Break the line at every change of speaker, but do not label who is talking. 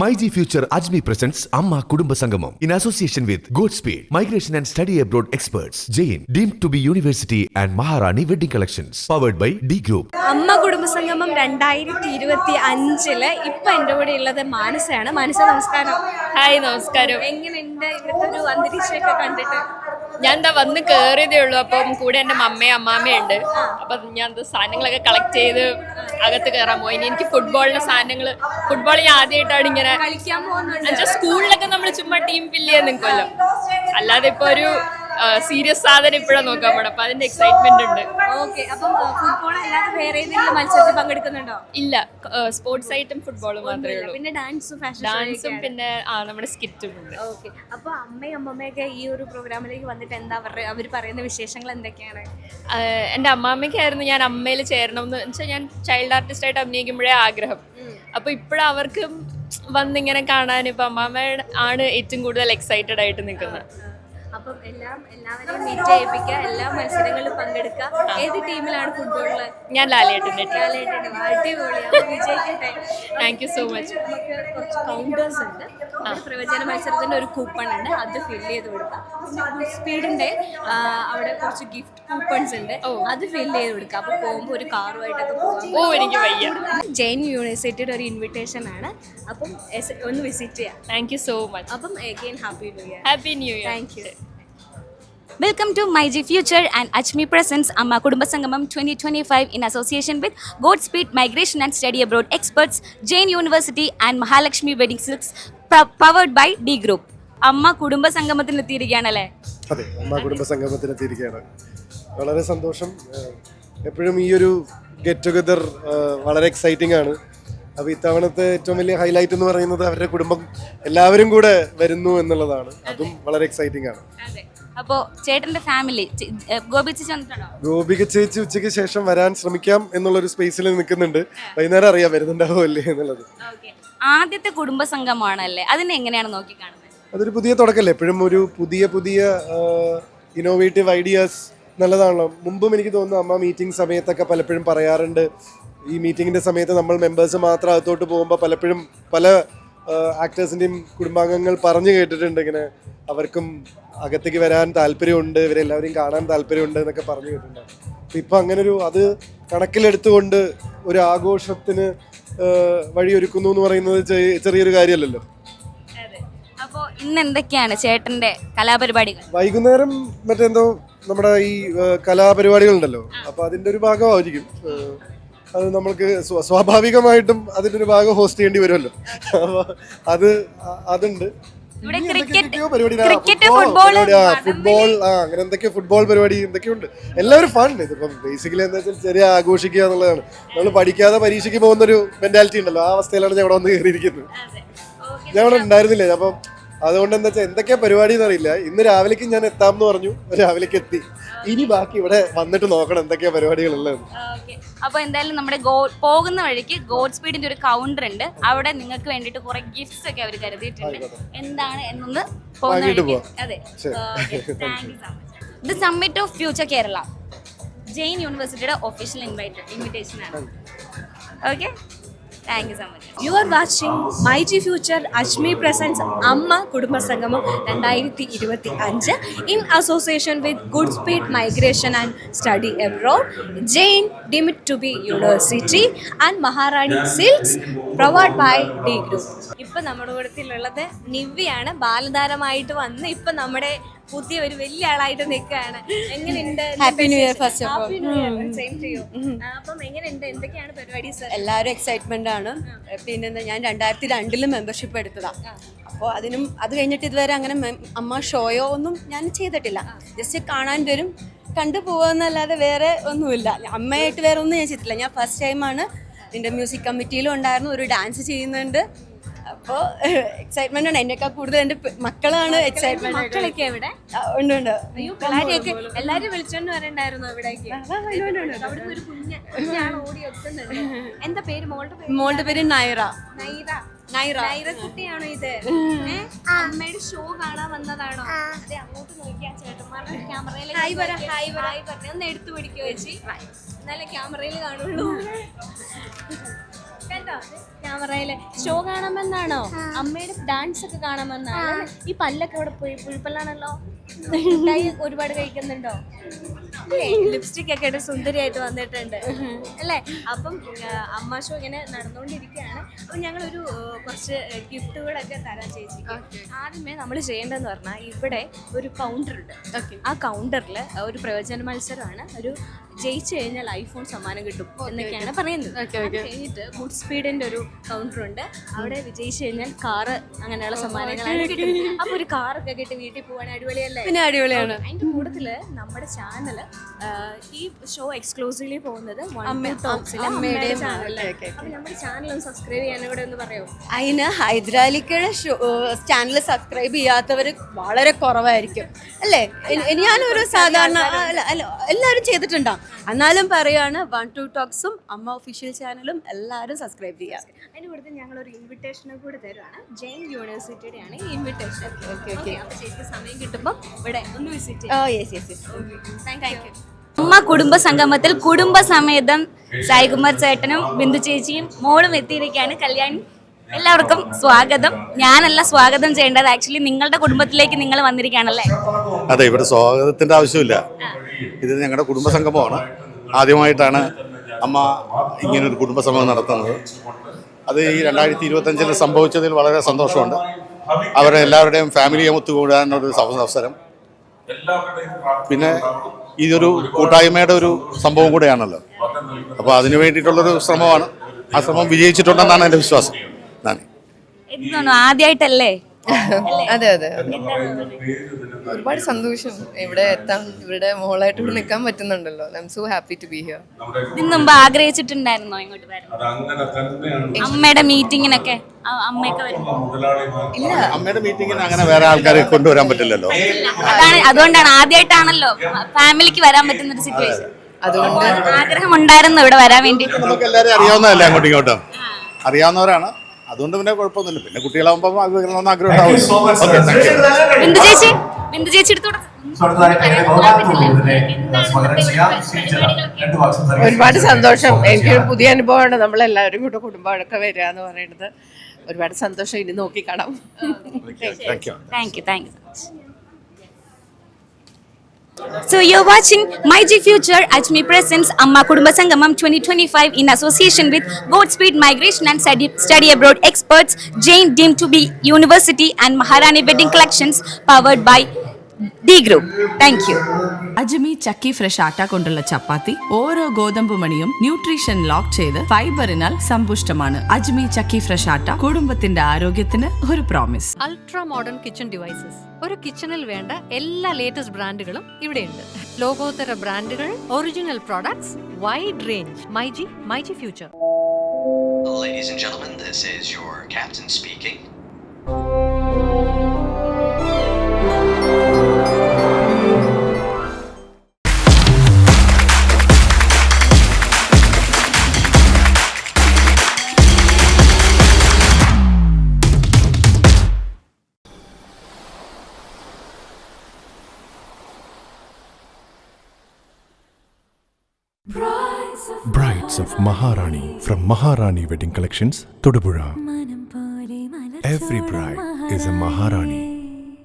My G future Ajmi presence അമ്മ കുടുംബ സംഗമം in association with good speed migration and study abroad experts Jain deem to be university and Maharani wedding collections powered by D group
അമ്മ കുടുംബസംഗമം രണ്ടായിരത്തി ഇരുപത്തി അഞ്ചിൽ ഇപ്പൊ എന്റെ കൂടെ ഉള്ളത് മാനസയാണ്. മാനസ നമസ്കാരം.
ഹായ് നമസ്കാരം.
എങ്ങനെയുണ്ട് ഇവിടുത്തെ ഒരു അന്തരീക്ഷമൊക്കെ കണ്ടിട്ട്?
ഞാൻ എന്താ വന്ന് കയറിയതേ ഉള്ളൂ. അപ്പം കൂടെ എന്റെ മമ്മയും അമ്മാമ്മയും ഉണ്ട്. അപ്പം ഞാൻ എന്താ സാധനങ്ങളൊക്കെ കളക്ട് ചെയ്ത് അകത്ത് കയറാൻ പോയി. ഇനി എനിക്ക് ഫുട്ബോളിന്റെ സാധനങ്ങൾ ഫുട്ബോൾ ഞാൻ ആദ്യമായിട്ടാണ് ഇങ്ങനെ സ്കൂളിലൊക്കെ നമ്മൾ ചുമ്മാ ടീം ഫില്ല് ചെയ്യാൻ നിൽക്കുമല്ലോ അല്ലാതെ ഇപ്പൊ ഒരു സീരിയസ് സാധനം ഇപ്പോഴാണ് നോക്കാൻ പോണം. അപ്പൊ അതിന്റെ എക്സൈറ്റ്മെന്റ് ഉണ്ട്.
ഓക്കെ അപ്പം ഫുട്ബോൾ അല്ലാതെ വേറെ ഏതെങ്കിലും മത്സരത്തിൽ പങ്കെടുക്കുന്നുണ്ടോ?
ഇല്ല സ്പോർട്സ് ഐറ്റം ഫുട്ബോൾ മാത്രമേ ഉള്ളൂ.
പിന്നെ ഡാൻസും ഫാഷൻ
ഡാൻസും പിന്നെ ആ നമ്മുടെ സ്കിറ്റും ഉണ്ട്.
ഓക്കെ അപ്പൊ അമ്മയും അമ്മമ്മയൊക്കെ ഈ ഒരു പ്രോഗ്രാമിലേക്ക് വന്നിട്ട് എന്താ പറയുക അവർ പറയുന്ന വിശേഷങ്ങൾ എന്തൊക്കെയാണ്?
എന്റെ എന്റെ അമ്മാമ്മയ്ക്കായിരുന്നു ഞാൻ അമ്മയിൽ ചേരണം എന്ന് വെച്ചാൽ ഞാൻ ചൈൽഡ് ആർട്ടിസ്റ്റ് ആയിട്ട് അഭിനയിക്കുമ്പോഴേ ആഗ്രഹം. അപ്പൊ ഇപ്പോഴവർക്കും വന്നിങ്ങനെ കാണാൻ ഇപ്പൊ അമ്മാമ്മ ആണ് ഏറ്റവും കൂടുതൽ എക്സൈറ്റഡ് ആയിട്ട് നിൽക്കുന്നത്.
അപ്പം എല്ലാം എല്ലാവരെയും മീറ്റ് ചെയ്യിപ്പിക്കുക എല്ലാ മത്സരങ്ങളിലും പങ്കെടുക്കുക. ഏത് ടീമിലാണ് ഫുട്ബോളിൽ
ഞാൻ ലാലേട്ടന്റെ ടീം
അടിപൊളിയാണ് വിജയിക്കട്ടെ.
താങ്ക് യു സോ മച്ച്
നമുക്ക് കുറച്ച് കൗണ്ടേഴ്സ് ഉണ്ട്. പ്രവചന മത്സരത്തിന്റെ ഒരു കൂപ്പൺ ഉണ്ട്. അത് ഫിൽ ചെയ്ത് കൊടുക്കാം. പിന്നെ സ്പീഡിന്റെ അവിടെ കുറച്ച് ഗിഫ്റ്റ് കൂപ്പൺസ് ഉണ്ട്. അത് ഫിൽ ചെയ്ത് കൊടുക്കുക അപ്പോൾ പോകുമ്പോൾ ഒരു കാറുമായിട്ടൊക്കെ പോകാം.
ഓ എനിക്ക് വയ്യ.
ജെയിൻ യൂണിവേഴ്സിറ്റിയുടെ ഒരു ഇൻവിറ്റേഷൻ ആണ്. അപ്പം ഒന്ന് വിസിറ്റ് ചെയ്യാം.
താങ്ക് യു സോ മച്ച്
അപ്പം again happy new year
happy new year
thank you
welcome to my G future and Ajmi presence അമ്മ കുടുംബ സംഗമം twenty twenty five in association with god speed migration and study abroad experts Jain university and Mahalakshmi wedding silks powered by D group അമ്മ കുടുംബ സംഗമത്തിന്
അതെ അമ്മ കുടുംബ സംഗമത്തിന് എത്തിയിരിക്കുകയാണ്. വളരെ സന്തോഷം. എപ്പോഴും ഈ ഒരു ഗെറ്റ് ടുഗദർ വളരെ എക്സൈറ്റിംഗ് ആണ്. അപ്പോൾ ഇത്തവണത്തെ ഏറ്റവും വലിയ ഹൈലൈറ്റ് എന്ന് പറയുന്നത് അവരുടെ കുടുംബം എല്ലാവരും കൂടെ വരുന്നു എന്നുള്ളതാണ്. അതും. വളരെ എക്സൈറ്റിംഗ് ആണ്.
അപ്പോ ചേട്ടന്റെ ഫാമിലി ഗോപി ചേച്ചി വന്നിട്ടുണ്ടോ?
ഗോപിക ചേച്ചി ഉച്ചയ്ക്ക് ശേഷം വരാൻ ശ്രമിക്കാം എന്നുള്ളൊരു സ്പേസിൽ നിൽക്കുന്നുണ്ട്. വൈകുന്നേരം അറിയാം വരുന്നുണ്ടാവോ അല്ലേ എന്നുള്ളത്.
ആദ്യത്തെ കുടുംബ സംഗമമാണല്ലേ അതിനെ എങ്ങനെയാണ് നോക്കി കാണുന്നത്
അതൊരു പുതിയ തുടക്കല്ലേ? എപ്പോഴും ഒരു പുതിയ പുതിയ ഇന്നോവേറ്റീവ് ഐഡിയാസ് നല്ലതാണല്ലോ. മുമ്പും എനിക്ക് തോന്നുന്നു അമ്മ മീറ്റിംഗ് സമയത്തൊക്കെ പലപ്പോഴും പറയാറുണ്ട്. ഈ മീറ്റിങ്ങിന്റെ സമയത്ത് നമ്മൾ മെമ്പേഴ്സ് മാത്രം അകത്തോട്ട് പോകുമ്പോൾ പലപ്പോഴും പല ആക്ടേഴ്സിന്റെയും കുടുംബാംഗങ്ങൾ പറഞ്ഞു കേട്ടിട്ടുണ്ട് ഇങ്ങനെ. അവർക്കും അകത്തേക്ക് വരാൻ താല്പര്യമുണ്ട് ഇവരെല്ലാവരെയും കാണാൻ താല്പര്യമുണ്ട് എന്നൊക്കെ പറഞ്ഞു കേട്ടിട്ടുണ്ട്. അപ്പം ഇപ്പം അങ്ങനെ ഒരു അത് കണക്കിലെടുത്തുകൊണ്ട് ഒരു ആഘോഷത്തിന് വഴിയൊരുക്കുന്നു എന്ന് പറയുന്നത് ചെറിയൊരു കാര്യമല്ലല്ലോ?
അപ്പോ ഇന്ന് എന്തൊക്കെയാണ് ചേട്ടന്റെ കലാപരിപാടികൾ?
വൈകുന്നേരം മറ്റെന്തോ നമ്മുടെ ഈ കലാപരിപാടികൾ ഉണ്ടല്ലോ അപ്പോൾ അതിന്റെ ഒരു ഭാഗമായിരിക്കും. അത് നമ്മൾക്ക് സ്വാഭാവികമായിട്ടും അതിന്റെ ഒരു ഭാഗം ഹോസ്റ്റ് ചെയ്യേണ്ടി വരുമല്ലോ. അപ്പോൾ അത് അതുണ്ട്.
ഇവിടെ
ക്രിക്കറ്റ് ക്രിക്കറ്റ് ആ, ഫുട്ബോൾ ആ അങ്ങനെ ഫുട്ബോൾ പരിപാടി എന്തൊക്കെയുണ്ട്? എല്ലാവരും ഫണ്ട് ഇതിപ്പം ബേസിക്കലി എന്താ വെച്ചാൽ ചെറിയ ആഘോഷിക്കുക എന്നുള്ളതാണ്. നമ്മൾ പഠിക്കാതെ പരീക്ഷയ്ക്ക് പോകുന്ന ഒരു മെന്റാലിറ്റി ഉണ്ടല്ലോ. ആ അവസ്ഥയിലാണ് ഞാൻ ഇവിടെ വന്ന് കയറിയിരിക്കുന്നത്. ഞാൻ ഇവിടെ ഉണ്ടായിരുന്നില്ല. അപ്പം അതുകൊണ്ട് എന്താ വെച്ചാൽ എന്തൊക്കെയാ പരിപാടി എന്നറിയില്ല. ഇന്ന് രാവിലേക്ക് ഞാൻ എത്താം എന്ന് പറഞ്ഞു. രാവിലേക്ക് എത്തി. ഇനി ബാക്കി ഇവിടെ വന്നിട്ട് നോക്കണം എന്തൊക്കെയാ പരിപാടികളുള്ളത്.
അപ്പൊ എന്തായാലും നമ്മുടെ പോകുന്ന വഴിക്ക് ഗോഡ് സ്പീഡിന്റെ ഒരു കൗണ്ടർ ഉണ്ട്. അവിടെ നിങ്ങൾക്ക് വേണ്ടിട്ട് കുറെ ഗിഫ്റ്റ്സ് ഒക്കെ അവർ കരുതിയിട്ടുണ്ട്. എന്താണ് എന്നൊന്ന് പോകുന്ന വഴിക്ക്. അതെ. The summit of future Kerala Jain യൂണിവേഴ്സിറ്റിയുടെ ഒഫീഷ്യൽ ഇൻവൈറ്റഡ് ഇൻവിറ്റേഷൻ ആണ്. Okay thank you so much
you are watching my G future Ajmi presence അമ്മ കുടുംബ സംഗമം രണ്ടായിരത്തി ഇരുപത്തി അഞ്ച് in association with good speed migration and study abroad Jain deemed to be university and Maharani silks provide by D group ഇപ്പം നമ്മുടെ കൂടത്തിലുള്ളത് നിവ്യാണ് ബാലതാരമായിട്ട് വന്ന് ഇപ്പം നമ്മുടെ പുതിയ ഒരു വലിയ ആളായിട്ട് നിൽക്കുകയാണ്. എങ്ങനെയുണ്ട്? Happy new year first of all അപ്പം എങ്ങനെയുണ്ട്? എന്തൊക്കെയാണ് പരിപാടി
എല്ലാവരും എക്സൈറ്റ്മെന്റ് ആണ്. പിന്നെന്താ ഞാൻ രണ്ടായിരത്തി രണ്ടിൽ മെമ്പർഷിപ്പ് എടുത്തതാ അപ്പോൾ അതിനും അത് കഴിഞ്ഞിട്ട് ഇതുവരെ അങ്ങനെ അമ്മ ഷോയോ ഒന്നും ഞാൻ ചെയ്തിട്ടില്ല. ജസ്റ്റ് കാണാൻ വരും. കണ്ടു പോവാന്നല്ലാതെ വേറെ ഒന്നുമില്ല. അമ്മയായിട്ട് വേറെ ഒന്നും ഞാൻ ചെയ്തിട്ടില്ല. ഞാൻ ഫസ്റ്റ് ടൈമാണ് എന്റെ മ്യൂസിക് കമ്മിറ്റിയിലും ഉണ്ടായിരുന്നു. ഒരു ഡാൻസ് ചെയ്യുന്നുണ്ട്. അപ്പോൾ എക്സൈറ്റ്മെന്റ് ആണ്. എന്നേക്കാൾ കൂടുതൽ എന്റെ മക്കളാണ് എക്സൈറ്റ്മെന്റ്
മക്കളൊക്കെ എവിടെ?
ഉണ്ട് ഉണ്ട്.
പിള്ളേരെയൊക്കെ എല്ലാരും വിളിച്ചോണ്ട് വരണ്ടായിരുന്നു അവിടേക്ക് അവിടുന്ന് ഒരു കുഞ്ഞ കുഞ്ഞാണ് ഓടി എത്തുന്നുണ്ട്. എന്താ പേര്? മോളുടെ പേര്?
മോളുടെ പേര് നൈറ.
നൈറ.
നൈറ.
നൈറ കുട്ടിയാണോ ഇത്? അമ്മയുടെ ഷോ കാണാൻ വന്നതാണോ? അതെ അങ്ങോട്ട് നോക്കിയാ ചേട്ടന്മാരുടെ ക്യാമറയിൽ ഹായ് പറ ഹായ് പറ. ഹായ് പറഞ്ഞ. ഒന്ന് എടുത്തു പിടിക്കുക ചേച്ചി. എന്നാലേ ക്യാമറയിൽ കാണുള്ളൂ. കേട്ടോ ക്യാമറയിൽ ഷോ കാണാമെന്നാണോ? അമ്മയുടെ ഡാൻസ് ഒക്കെ കാണാമെന്നാണ്? ഈ പല്ലൊക്കെ അവിടെ പോയി? പുഴുപ്പല്ലാണല്ലോ മിഠായി ഒരുപാട് കഴിക്കുന്നുണ്ടോ? ലിപ്സ്റ്റിക് ഒക്കെ ഇട്ട് സുന്ദരിയായിട്ട് വന്നിട്ടുണ്ട്. അല്ലേ? അപ്പം അമ്മ ഷോ ഇങ്ങനെ നടന്നുകൊണ്ടിരിക്കുകയാണ്. അപ്പം ഞങ്ങളൊരു കുറച്ച് ഗിഫ്റ്റുകളൊക്കെ തരാൻ ചേച്ചി. ആദ്യമേ നമ്മൾ ചെയ്യേണ്ടതെന്ന് പറഞ്ഞാൽ ഇവിടെ ഒരു കൗണ്ടർ ഉണ്ട്. ആ കൗണ്ടറിൽ ഒരു പ്രവചന മത്സരമാണ്. ഒരു ജയിച്ചു കഴിഞ്ഞാൽ ഐഫോൺ സമ്മാനം കിട്ടും എന്നൊക്കെയാണ് പറയുന്നത്. കഴിഞ്ഞിട്ട് ഗുഡ് സ്പീഡിന്റെ ഒരു കൗണ്ടർ ഉണ്ട്. അവിടെ വിജയിച്ചു കഴിഞ്ഞാൽ കാറ് അങ്ങനെയുള്ള സമ്മാനങ്ങളാണ് കിട്ടുന്നത്. അപ്പൊ ഒരു കാറൊക്കെ കിട്ടി വീട്ടിൽ പോകാൻ അടിപൊളിയല്ലേ?
പിന്നെ അടിപൊളിയാണ്.
അതിന്റെ കൂടുതൽ നമ്മുടെ ചാനൽ ഈ ഷോ എക്സ്ക്ലൂസീവ്ലി പോകുന്നത് One Two Talks-ലെ അമ്മയുടെ ചാനലിലാണ് അപ്പൊ നമ്മുടെ ചാനൽ ഒന്ന് സബ്സ്ക്രൈബ് ചെയ്യാൻ കൂടെ ഒന്ന് പറയോ?
അതിന് ഹൈദരാലിക്കയുടെ ചാനൽ സബ്സ്ക്രൈബ് ചെയ്യാത്തവർ വളരെ കുറവായിരിക്കും. അല്ലേ? ഞാനൊരു സാധാരണ എല്ലാവരും ചെയ്തിട്ടുണ്ടാവും. എന്നാലും പറയാണ് വൺ ടു ടോക്സും അമ്മ ഒഫീഷ്യൽ ചാനലും എല്ലാവരും സബ്സ്ക്രൈബ് ചെയ്യാം.
അതിന്റെ കൂടുതൽ ഞങ്ങൾ ഒരു ഇൻവിറ്റേഷനും കൂടെ തരുവാണ്. ജെയിൻ യൂണിവേഴ്സിറ്റിയുടെ ആണ് ഈ ഇൻവിറ്റേഷൻ ഓക്കെ ഓക്കെ അപ്പൊ ശരിക്കും സമയം കിട്ടുമ്പോൾ ഇവിടെ ഒന്ന് visit
oh yes yes yes
thank you
അമ്മ കുടുംബ സംഗമത്തിൽ കുടുംബസമേതം സായികുമാർ ചേട്ടനും ബിന്ദു ചേച്ചിയും മോളും എത്തിയിരിക്കുകയാണ്. കല്യാണി എല്ലാവർക്കും സ്വാഗതം. ഞാനല്ല സ്വാഗതം ചെയ്യേണ്ടത്. ആക്ച്വലി നിങ്ങളുടെ കുടുംബത്തിലേക്ക് നിങ്ങൾ വന്നിരിക്കുകയാണല്ലേ?
അതെ ഇവിടെ സ്വാഗതത്തിന്റെ ആവശ്യമില്ല. ഇത് ഞങ്ങളുടെ കുടുംബസംഗമമാണ് ആദ്യമായിട്ടാണ് അമ്മ ഇങ്ങനെ ഇങ്ങനൊരു കുടുംബസംഗമം നടത്തുന്നത്. അത് ഈ രണ്ടായിരത്തി ഇരുപത്തഞ്ചിൽ സംഭവിച്ചതിൽ വളരെ സന്തോഷമുണ്ട്. അവരെ എല്ലാവരുടെയും ഫാമിലിയെ ഒത്തുകൂടാനൊരു അവസരം. പിന്നെ ഇതൊരു കൂട്ടായ്മയുടെ ഒരു സംഭവം കൂടെയാണല്ലോ. അപ്പോൾ അതിനു വേണ്ടിയിട്ടുള്ളൊരു ശ്രമമാണ്. ആ ശ്രമം വിജയിച്ചിട്ടുണ്ടെന്നാണ് എന്റെ വിശ്വാസം. നന്ദി.
ആദ്യമായിട്ടല്ലേ
അതെ അതെ. ഒരുപാട് സന്തോഷം ഇവിടെ എത്താൻ ഇവിടെ മോളായിട്ട് ഇവിടെ നിൽക്കാൻ പറ്റുന്നുണ്ടല്ലോ. I am so happy to be here
ഇതിന് മുമ്പ് ആഗ്രഹിച്ചിട്ടുണ്ടായിരുന്നോ ഇങ്ങോട്ട് വരണം അമ്മയുടെ മീറ്റിങ്ങിനൊക്കെ അമ്മയൊക്കെ വരുമ്പോ
ഇല്ല.
അമ്മയുടെ മീറ്റിങ്ങിന് അങ്ങനെ വേറെ ആൾക്കാരെ കൊണ്ടുവരാൻ പറ്റില്ലല്ലോ.
അതാണ് അതുകൊണ്ടാണ് ആദ്യമായിട്ടാണല്ലോ ഫാമിലിക്ക് വരാൻ പറ്റുന്ന ഒരു സിറ്റുവേഷൻ
അതുകൊണ്ട്
ആഗ്രഹം ഉണ്ടായിരുന്നു ഇവിടെ വരാൻ വേണ്ടി.
നമുക്ക് എല്ലാവരും അറിയാവുന്നതല്ലേ അങ്ങോട്ടും ഇങ്ങോട്ടും? അറിയാവുന്നവരാണ്. അതുകൊണ്ട് പിന്നെ കുഴപ്പമൊന്നുമില്ല. പിന്നെ കുട്ടികളാവുമ്പോൾ അത് വരണമെന്ന് ആഗ്രഹം
ബിന്ദു ചേച്ചി ബിന്ദു ചേച്ചി എടുത്തോടെ
ഒരുപാട് സന്തോഷം. എനിക്ക് പുതിയ അനുഭവമാണ്. നമ്മളെല്ലാവരും കൂടെ കുടുംബമൊക്കെ വരിക എന്ന് പറയുന്നത്. ഒരുപാട് സന്തോഷം. ഇനി നോക്കി കാണാം
thank you
thank you thank you so you're watching My G Future Ajmi Presents Amma Kudumba Sangamam 2025 in association with Godspeed Migration and Study, Abroad experts, Jain deemed to be University and Maharani Wedding Collections powered by D group. Thank you
Ajmi Chakki fresh atta കൊണ്ടുള്ള ചപ്പാത്തി ഓരോ ഗോതമ്പ് മണിയും nutrition lock ചെയ്ത് ഫൈബറിനാൽ സമ്പുഷ്ടമാണ്. അജ്മി Chakki fresh ആട്ട കുടുംബത്തിന്റെ ആരോഗ്യത്തിന് ഒരു promise
ultra modern kitchen devices ഒരു കിച്ചണിൽ വേണ്ട എല്ലാ ലേറ്റസ്റ്റ് ബ്രാൻഡുകളും ഇവിടെയുണ്ട്. ലോകോത്തര ബ്രാൻഡുകൾ original products wide range my G my G future
Ladies and gentlemen, this is your captain speaking.
Brides of Maharani from Maharani Wedding Collections, Todupuzha. Every bride is a Maharani.